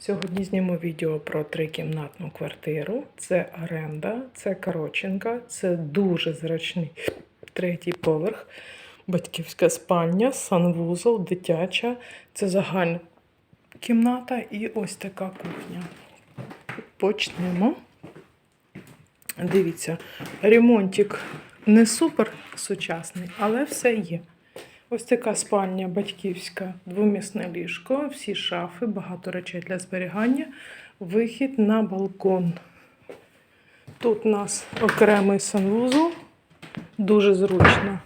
Сьогодні зніму відео про трикімнатну квартиру. Це оренда, це Короченка, це дуже зручний третій поверх, батьківська спальня, санвузол, дитяча, це загальна кімната і ось така кухня. Почнемо. Дивіться, ремонтик не супер сучасний, але все є. Ось така спальня батьківська, двомісне ліжко, всі шафи, багато речей для зберігання, вихід на балкон. Тут у нас окремий санвузол, дуже зручно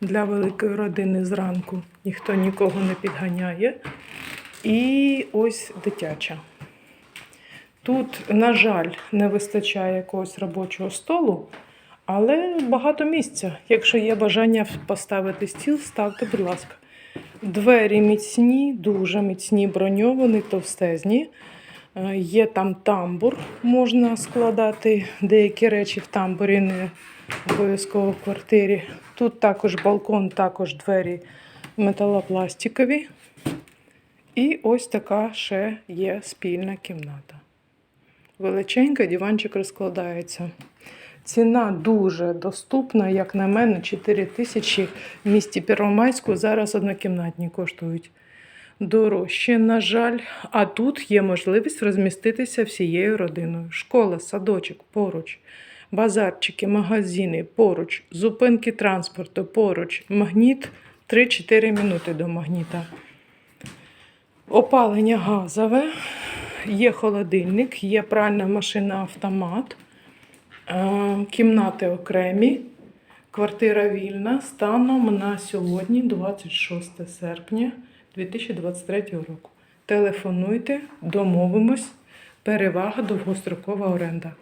для великої родини зранку. Ніхто нікого не підганяє. І ось дитяча. Тут, на жаль, не вистачає якогось робочого столу, але багато місця. Якщо є бажання поставити стіл, ставте, будь ласка. Двері міцні, дуже міцні, броньовані, товстезні. Е, Є там тамбур, можна складати деякі речі в тамбурі, не обов'язково в квартирі. Тут також балкон, також двері металопластикові. І ось така ще є спільна кімната. Величенька, диванчик розкладається. Ціна дуже доступна, як на мене, 4 тисячі в місті Первомайську зараз однокімнатні коштують. Дорожче, на жаль, а тут є можливість розміститися всією родиною. Школа, садочок поруч, базарчики, магазини поруч, зупинки транспорту поруч, магніт 3-4 минути до магніта. Опалення газове, є холодильник, є пральна машина автомат, кімнати окремі, квартира вільна станом на сьогодні, 26 серпня 2023 року. Телефонуйте, домовимось. Перевага довгострокова оренда.